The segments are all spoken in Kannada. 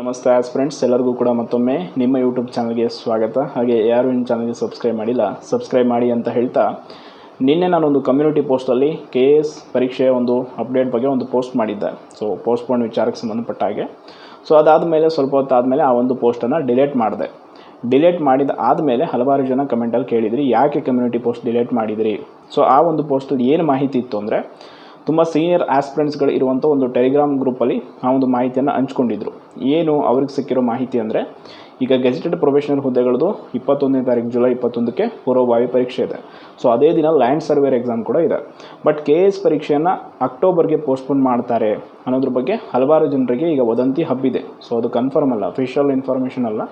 ನಮಸ್ತೆ ಆಸ್ ಫ್ರೆಂಡ್ಸ್, ಎಲ್ಲರಿಗೂ ಕೂಡ ಮತ್ತೊಮ್ಮೆ ನಿಮ್ಮ ಯೂಟ್ಯೂಬ್ ಚಾನಲ್ಗೆ ಸ್ವಾಗತ. ಹಾಗೆ ಯಾರು ನಿಮ್ಮ ಚಾನಲ್ಗೆ ಸಬ್ಸ್ಕ್ರೈಬ್ ಮಾಡಿಲ್ಲ, ಸಬ್ಸ್ಕ್ರೈಬ್ ಮಾಡಿ ಅಂತ ಹೇಳ್ತಾ, ನಿನ್ನೆ ನಾನೊಂದು ಕಮ್ಯುನಿಟಿ ಪೋಸ್ಟಲ್ಲಿ ಕೆ ಎಸ್ ಪರೀಕ್ಷೆಯ ಒಂದು ಅಪ್ಡೇಟ್ ಬಗ್ಗೆ ಒಂದು ಪೋಸ್ಟ್ ಮಾಡಿದ್ದೆ. ಸೊ ಪೋಸ್ಟ್ಪೋನ್ ವಿಚಾರಕ್ಕೆ ಸಂಬಂಧಪಟ್ಟ ಹಾಗೆ. ಸೊ ಅದಾದ ಮೇಲೆ ಸ್ವಲ್ಪ ಹೊತ್ತಾದಮೇಲೆ ಆ ಒಂದು ಪೋಸ್ಟನ್ನು ಡಿಲೇಟ್ ಮಾಡಿದೆ. ಡಿಲೇಟ್ ಮಾಡಿದ ಆದಮೇಲೆ ಹಲವಾರು ಜನ ಕಮೆಂಟಲ್ಲಿ ಕೇಳಿದ್ರಿ, ಯಾಕೆ ಕಮ್ಯುನಿಟಿ ಪೋಸ್ಟ್ ಡಿಲೇಟ್ ಮಾಡಿದಿರಿ? ಸೊ ಆ ಒಂದು ಪೋಸ್ಟಲ್ಲಿ ಏನು ಮಾಹಿತಿ ಇತ್ತು ಅಂದರೆ ತುಂಬ ಸೀನಿಯರ್ ಆಸ್ಪಿರೆಂಟ್ಸ್ಗಳು ಇರುವಂಥ ಒಂದು ಟೆಲಿಗ್ರಾಮ್ ಗ್ರೂಪಲ್ಲಿ ಆ ಒಂದು ಮಾಹಿತಿಯನ್ನು ಹಂಚ್ಕೊಂಡಿದ್ರು. ಏನು ಅವ್ರಿಗೆ ಸಿಕ್ಕಿರೋ ಮಾಹಿತಿ ಅಂದರೆ, ಈಗ ಗೆಜೆಟೆಡ್ ಪ್ರೊಫೆಷನಲ್ ಹುದ್ದೆಗಳದು ಇಪ್ಪತ್ತೊಂದನೇ ತಾರೀಕು ಜುಲೈ ಇಪ್ಪತ್ತೊಂದಕ್ಕೆ ಪೂರ್ವಭಾವಿ ಪರೀಕ್ಷೆ ಇದೆ. ಸೊ ಅದೇ ದಿನ ಲ್ಯಾಂಡ್ ಸರ್ವೇರ್ ಎಕ್ಸಾಮ್ ಕೂಡ ಇದೆ. ಬಟ್ ಕೆ ಎಸ್ ಪರೀಕ್ಷೆಯನ್ನು ಅಕ್ಟೋಬರ್ಗೆ ಪೋಸ್ಟ್ಪೋನ್ ಮಾಡ್ತಾರೆ ಅನ್ನೋದ್ರ ಬಗ್ಗೆ ಹಲವಾರು ಜನರಿಗೆ ಈಗ ವದಂತಿ ಹಬ್ಬಿದೆ. ಸೊ ಅದು ಕನ್ಫರ್ಮ್ ಅಲ್ಲ ಅಫಿಷಿಯಲ್ ಇನ್ಫಾರ್ಮೇಷನ್ ಅಲ್ಲ.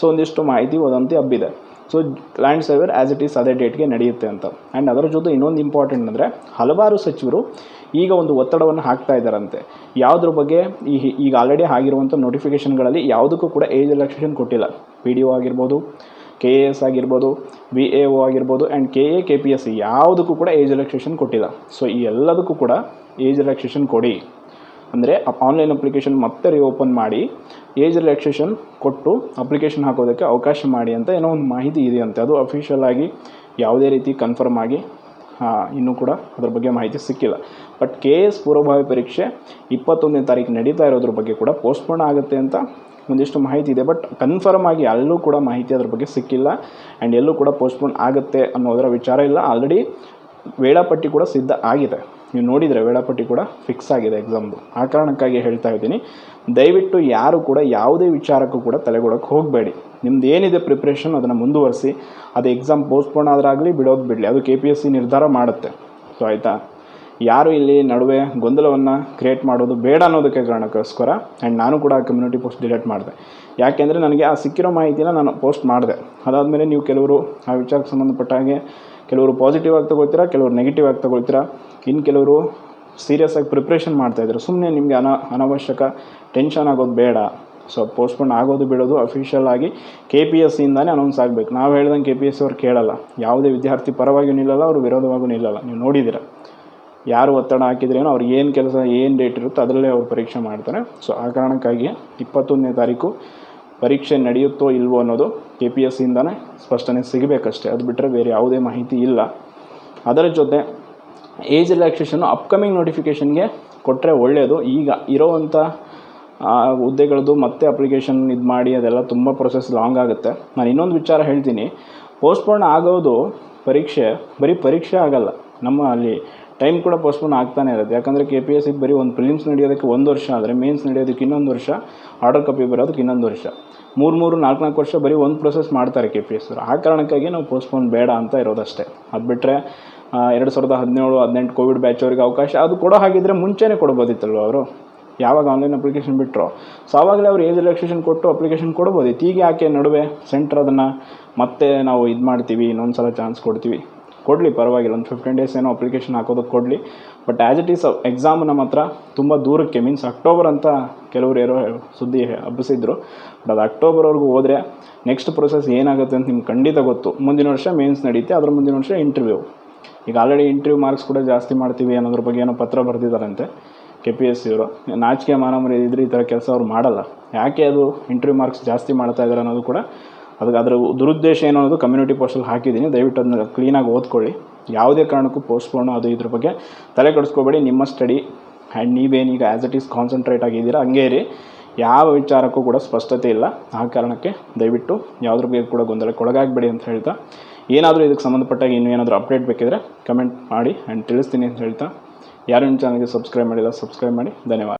ಸೊ ಒಂದಿಷ್ಟು ಮಾಹಿತಿ ವದಂತಿ ಹಬ್ಬಿದೆ. So land surveyor as it is ಅದೇ ಡೇಟ್ಗೆ ನಡೆಯುತ್ತೆ ಅಂತ. ಆ್ಯಂಡ್ ಅದರ ಜೊತೆ ಇನ್ನೊಂದು ಇಂಪಾರ್ಟೆಂಟ್ ಅಂದರೆ ಹಲವಾರು ಸಚಿವರು ಈಗ ಒಂದು ಒತ್ತಡವನ್ನು ಹಾಕ್ತಾ ಇದ್ದಾರಂತೆ. ಯಾವುದ್ರ ಬಗ್ಗೆ ಈ ಈಗ ಆಲ್ರೆಡಿ ಆಗಿರುವಂಥ ನೋಟಿಫಿಕೇಷನ್ಗಳಲ್ಲಿ ಯಾವುದಕ್ಕೂ ಕೂಡ ಏಜ್ ರಿಲ್ಯಾಕ್ಸೇಷನ್ ಕೊಟ್ಟಿಲ್ಲ. ಪಿ ಡಿ ಒ ಆಗಿರ್ಬೋದು ಕೆ ಎ ಎಸ್ ಆಗಿರ್ಬೋದು ಬಿ ಎ ಒ ಆಗಿರ್ಬೋದು and K A K P S ಯಾವುದಕ್ಕೂ ಕೂಡ ಏಜ್ ರಿಲ್ಯಾಕ್ಸೇಷನ್ ಕೊಟ್ಟಿಲ್ಲ. ಸೊ ಈ ಎಲ್ಲದಕ್ಕೂ ಕೂಡ ಏಜ್ ರಿಲ್ಯಾಕ್ಸೇಷನ್ ಕೊಡಿ. ಅಂದರೆ ಆನ್ಲೈನ್ ಅಪ್ಲಿಕೇಶನ್ ಮತ್ತೆ ರಿಓಪನ್ ಮಾಡಿ ಏಜ್ ರಿಲ್ಯಾಕ್ಸೇಷನ್ ಕೊಟ್ಟು ಅಪ್ಲಿಕೇಶನ್ ಹಾಕೋದಕ್ಕೆ ಅವಕಾಶ ಮಾಡಿ ಅಂತ ಏನೋ ಒಂದು ಮಾಹಿತಿ ಇದೆಯಂತೆ. ಅದು ಅಫಿಷಿಯಲ್ ಆಗಿ ಯಾವುದೇ ರೀತಿ ಕನ್ಫರ್ಮ್ ಆಗಿ ಇನ್ನೂ ಕೂಡ ಅದ್ರ ಬಗ್ಗೆ ಮಾಹಿತಿ ಸಿಕ್ಕಿಲ್ಲ. ಬಟ್ ಕೆ ಎಸ್ ಪೂರ್ವಭಾವಿ ಪರೀಕ್ಷೆ ಇಪ್ಪತ್ತೊಂದನೇ ತಾರೀಕು ನಡೀತಾ ಇರೋದ್ರ ಬಗ್ಗೆ ಕೂಡ ಪೋಸ್ಟ್ಪೋನ್ ಆಗುತ್ತೆ ಅಂತ ಒಂದಿಷ್ಟು ಮಾಹಿತಿ ಇದೆ. ಬಟ್ ಕನ್ಫರ್ಮ್ ಆಗಿ ಅಲ್ಲೂ ಕೂಡ ಮಾಹಿತಿ ಅದ್ರ ಬಗ್ಗೆ ಸಿಕ್ಕಿಲ್ಲ. ಆ್ಯಂಡ್ ಎಲ್ಲೂ ಕೂಡ ಪೋಸ್ಟ್ಪೋನ್ ಆಗುತ್ತೆ ಅನ್ನೋದರ ವಿಚಾರ ಇಲ್ಲ. ಆಲ್ರೆಡಿ ವೇಳಾಪಟ್ಟಿ ಕೂಡ ಸಿದ್ಧ ಆಗಿದೆ. ನೀವು ನೋಡಿದರೆ ವೇಳಾಪಟ್ಟಿ ಕೂಡ ಫಿಕ್ಸ್ ಆಗಿದೆ ಎಕ್ಸಾಮ್ದು ಆ ಕಾರಣಕ್ಕಾಗಿ ಹೇಳ್ತಾ ಇದ್ದೀನಿ, ದಯವಿಟ್ಟು ಯಾರು ಕೂಡ ಯಾವುದೇ ವಿಚಾರಕ್ಕೂ ಕೂಡ ತಲೆಗೊಡಕ್ಕೆ ಹೋಗಬೇಡಿ. ನಿಮ್ದು ಏನಿದೆ ಪ್ರಿಪ್ರೇಷನ್ ಅದನ್ನು ಮುಂದುವರಿಸಿ, ಅದು ಎಕ್ಸಾಮ್ ಪೋಸ್ಟ್ಪೋನ್ ಆದರಾಗಲಿ ಬಿಡೋದು ಬಿಡಲಿ. ಅದು ಕೆ ಪಿ ಎಸ್ ಸಿ ನಿರ್ಧಾರ ಮಾಡುತ್ತೆ. ಸೊ ಆಯಿತಾ? ಯಾರು ಇಲ್ಲಿ ನಡುವೆ ಗೊಂದಲವನ್ನು ಕ್ರಿಯೇಟ್ ಮಾಡೋದು ಬೇಡ ಅನ್ನೋದಕ್ಕೆ ಕಾರಣಕ್ಕೋಸ್ಕರ ಆ್ಯಂಡ್ ನಾನು ಕೂಡ ಆ ಕಮ್ಯುನಿಟಿ ಪೋಸ್ಟ್ ಡಿಲೀಟ್ ಮಾಡಿದೆ. ಯಾಕೆಂದರೆ ನನಗೆ ಆ ಸಿಕ್ಕಿರೋ ಮಾಹಿತಿನ ನಾನು ಪೋಸ್ಟ್ ಮಾಡಿದೆ. ಅದಾದಮೇಲೆ ನೀವು ಕೆಲವರು ಆ ವಿಚಾರಕ್ಕೆ ಸಂಬಂಧಪಟ್ಟ ಹಾಗೆ ಕೆಲವರು ಪಾಸಿಟಿವ್ ಆಗಿ ತೊಗೊಳ್ತೀರಾ, ಕೆಲವರು ನೆಗೆಟಿವ್ ಆಗಿ ತೊಗೊಳ್ತೀರಾ? ಇನ್ನು ಕೆಲವರು ಸೀರಿಯಸ್ ಆಗಿ ಪ್ರಿಪ್ರೇಷನ್ ಮಾಡ್ತಾಯಿದ್ರು ಸುಮ್ಮನೆ ನಿಮಗೆ ಅನ, ಅನವಶ್ಯಕ ಟೆನ್ಷನ್ ಆಗೋದು ಬೇಡ. ಸೊ ಪೋಸ್ಟ್ಪೋನ್ ಆಗೋದು ಬಿಡೋದು ಅಫಿಷಿಯಲ್ ಆಗಿ ಕೆ ಪಿ ಎಸ್ ಸಿಯಿಂದಾನೇ ಅನೌನ್ಸ್ ಆಗಬೇಕು. ನಾವು ಹೇಳ್ದಂಗೆ ಕೆ ಪಿ ಎಸ್ ಸಿ ಅವ್ರು ಕೇಳಲ್ಲ. ಯಾವುದೇ ವಿದ್ಯಾರ್ಥಿ ಪರವಾಗಿಯೂ ನಿಲ್ಲಲ್ಲ, ಅವರು ವಿರೋಧವಾಗೂ ನಿಲ್ಲಲ್ಲ. ನೀವು ನೋಡಿದ್ದೀರ? ಯಾರು ಒತ್ತಡ ಹಾಕಿದ್ರೇನೋ ಅವ್ರಿಗೆ ಏನು ಕೆಲಸ, ಏನು ಡೇಟ್ ಇರುತ್ತೋ ಅದರಲ್ಲೇ ಅವ್ರು ಪರೀಕ್ಷೆ ಮಾಡ್ತಾರೆ. ಸೊ ಆ ಕಾರಣಕ್ಕಾಗಿ ಇಪ್ಪತ್ತೊಂದನೇ ತಾರೀಕು ಪರೀಕ್ಷೆ ನಡೆಯುತ್ತೋ ಇಲ್ವೋ ಅನ್ನೋದು ಕೆ ಪಿ ಎಸ್ ಸಿಯಿಂದನೇ ಸ್ಪಷ್ಟನೆ ಸಿಗಬೇಕಷ್ಟೇ. ಅದು ಬಿಟ್ಟರೆ ಬೇರೆ ಯಾವುದೇ ಮಾಹಿತಿ ಇಲ್ಲ. ಅದರ ಜೊತೆ ಏಜ್ ರಿಲ್ಯಾಕ್ಸೇಷನ್ನು ಅಪ್ಕಮಿಂಗ್ ನೋಟಿಫಿಕೇಷನ್ಗೆ ಕೊಟ್ಟರೆ ಒಳ್ಳೆಯದು ಈಗ ಇರೋವಂಥ ಹುದ್ದೆಗಳದ್ದು ಮತ್ತೆ ಅಪ್ಲಿಕೇಶನ್ ಇದು ಮಾಡಿ ಅದೆಲ್ಲ ತುಂಬ ಪ್ರೊಸೆಸ್ ಲಾಂಗ್ ಆಗುತ್ತೆ. ನಾನು ಇನ್ನೊಂದು ವಿಚಾರ ಹೇಳ್ತೀನಿ. ಪೋಸ್ಟ್ಪೋನ್ ಆಗೋದು ಪರೀಕ್ಷೆ, ಬರೀ ಪರೀಕ್ಷೆ ಆಗಲ್ಲ. ನಮ್ಮ ಅಲ್ಲಿ ಟೈಮ್ ಕೂಡ ಪೋಸ್ಟ್ಪೋನ್ ಆಗ್ತಾನೆ ಇರುತ್ತೆ. ಯಾಕಂದರೆ ಕೆ ಪಿ ಎಸ್ ಸಿಗೆ ಬರೀ ಒಂದು ಪ್ರಿಲಿಮ್ಸ್ ನಡೆಯೋದಕ್ಕೆ ಒಂದು ವರ್ಷ ಆದರೆ ಮೇನ್ಸ್ ನಡೆಯೋದಕ್ಕೆ ಇನ್ನೊಂದು ವರ್ಷ ಆರ್ಡರ್ ಕಾಪಿ ಬರೋದಕ್ಕೆ ಇನ್ನೊಂದು ವರ್ಷ. ಮೂರು ಮೂರು ನಾಲ್ಕು ನಾಲ್ಕು ವರ್ಷ ಬರೀ ಒಂದು ಪ್ರೊಸೆಸ್ ಮಾಡ್ತಾರೆ ಕೆ ಪಿ ಎಸ್ ಆ ಕಾರಣಕ್ಕಾಗಿ ನಾವು ಪೋಸ್ಟ್ಪೋನ್ ಬೇಡ ಅಂತ ಇರೋದಷ್ಟೇ. ಅದು ಬಿಟ್ಟರೆ ಎರಡು ಸಾವಿರದ ಹದಿನೇಳು, ಹದಿನೆಂಟು ಕೋವಿಡ್ ಬ್ಯಾಚ್ ಅವರಿಗೆ ಅವಕಾಶ ಅದು ಕೊಡೋ ಹಾಗಿದ್ರೆ ಮುಂಚೆನೇ ಕೊಡ್ಬೋದಿತ್ತಲ್ವ ಅವರು? ಯಾವಾಗ ಆನ್ಲೈನ್ ಅಪ್ಲಿಕೇಶನ್ ಬಿಟ್ಟರು ಸೊ ಆವಾಗಲೇ ಅವ್ರು ಏಜ್ ರಿಲ್ಯಾಕ್ಸೇಷನ್ ಕೊಟ್ಟು ಅಪ್ಲಿಕೇಶನ್ ಕೊಡ್ಬೋದಿತ್ತು ಈಗ ಯಾಕೆ ನಡುವೆ ಸೆಂಟ್ರ್ ಅದನ್ನು ಮತ್ತೆ ನಾವು ಇದು ಮಾಡ್ತೀವಿ ಇನ್ನೊಂದು ಸಲ ಚಾನ್ಸ್ ಕೊಡ್ತೀವಿ? ಕೊಡಲಿ, ಪರವಾಗಿಲ್ಲ. ಒಂದು ಫಿಫ್ಟೀನ್ ಡೇಸ್ ಏನೋ ಅಪ್ಲಿಕೇಶನ್ ಹಾಕೋದಕ್ಕೆ ಕೊಡಲಿ. But as it is exam ನಮ್ಮ ಹತ್ರ ತುಂಬ ದೂರಕ್ಕೆ ಮೀನ್ಸ್ ಅಕ್ಟೋಬರ್ ಅಂತ ಕೆಲವರು ಏನೋ ಸುದ್ದಿ ಹಬ್ಬಿಸಿದ್ರು. ಬಟ್ ಅದು ಅಕ್ಟೋಬರ್ವರೆಗೂ ಹೋದರೆ ನೆಕ್ಸ್ಟ್ ಪ್ರೊಸೆಸ್ ಏನಾಗುತ್ತೆ ಅಂತ ನಿಮ್ಗೆ ಖಂಡಿತ ಗೊತ್ತು. ಮುಂದಿನ ವರ್ಷ ಮೇನ್ಸ್ ನಡೀತೆ, ಅದ್ರ ಮುಂದಿನ ವರ್ಷ ಇಂಟರ್ವ್ಯೂ ಈಗ ಆಲ್ರೆಡಿ ಇಂಟರ್ವ್ಯೂ ಮಾರ್ಕ್ಸ್ ಕೂಡ ಜಾಸ್ತಿ ಮಾಡ್ತೀವಿ ಅನ್ನೋದ್ರ ಬಗ್ಗೆ ಏನೋ ಪತ್ರ ಬರೆದಿದ್ದಾರಂತೆ ಕೆ ಪಿ ಎಸ್ ಸಿಯವರು ನಾಚಿಕೆ ಮಾನಮರಿ ಇದ್ರೆ ಈ ಥರ ಕೆಲಸ ಅವ್ರು ಮಾಡಲ್ಲ. ಯಾಕೆ ಅದು ಇಂಟರ್ವ್ಯೂ ಮಾರ್ಕ್ಸ್ ಜಾಸ್ತಿ ಮಾಡ್ತಾ ಇದ್ದಾರೆ ಅನ್ನೋದು ಕೂಡ ಅದಕ್ಕೆ ಅದರ ದುರುದ್ದೇಶ ಏನು ಅನ್ನೋದು ಕಮ್ಯುನಿಟಿ ಪೋಸ್ಟಲ್ಲಿ ಹಾಕಿದ್ದೀನಿ. ದಯವಿಟ್ಟು ಅದನ್ನ ಕ್ಲೀನಾಗಿ ಓದ್ಕೊಳ್ಳಿ. ಯಾವುದೇ ಕಾರಣಕ್ಕೂ ಪೋಸ್ಟ್ಪೋನು ಅದು ಇದ್ರ ಬಗ್ಗೆ ತಲೆ ಕೆಡಿಸ್ಕೋಬೇಡಿ. ನಿಮ್ಮ ಸ್ಟಡಿ ಆ್ಯಂಡ್ ನೀವೇನೀಗ ಆ್ಯಸ್ ಇಟ್ ಈಸ್ ಕಾನ್ಸಂಟ್ರೇಟ್ ಆಗಿದ್ದೀರಾ, ಹಂಗೇ ಇರಿ. ಯಾವ ವಿಚಾರಕ್ಕೂ ಕೂಡ ಸ್ಪಷ್ಟತೆ ಇಲ್ಲ. ಆ ಕಾರಣಕ್ಕೆ ದಯವಿಟ್ಟು ಯಾವುದ್ರ ಬಗ್ಗೆ ಕೂಡ ಗೊಂದಲಕ್ಕೆ ಒಳಗಾಗಬೇಡಿ ಅಂತ ಹೇಳ್ತಾ. ಏನಾದರೂ ಇದಕ್ಕೆ ಸಂಬಂಧಪಟ್ಟಾಗ ಇನ್ನೂ ಏನಾದರೂ ಅಪ್ಡೇಟ್ ಬೇಕಿದ್ರೆ ಕಮೆಂಟ್ ಮಾಡಿ ಆ್ಯಂಡ್ ತಿಳಿಸ್ತೀನಿ ಅಂತ ಹೇಳ್ತಾ. ಯಾರು ನಿಮ್ಮ ಚಾನಲ್ಗೆ ಸಬ್ಸ್ಕ್ರೈಬ್ ಮಾಡಿಲ್ಲ ಸಬ್ಸ್ಕ್ರೈಬ್ ಮಾಡಿ. ಧನ್ಯವಾದ.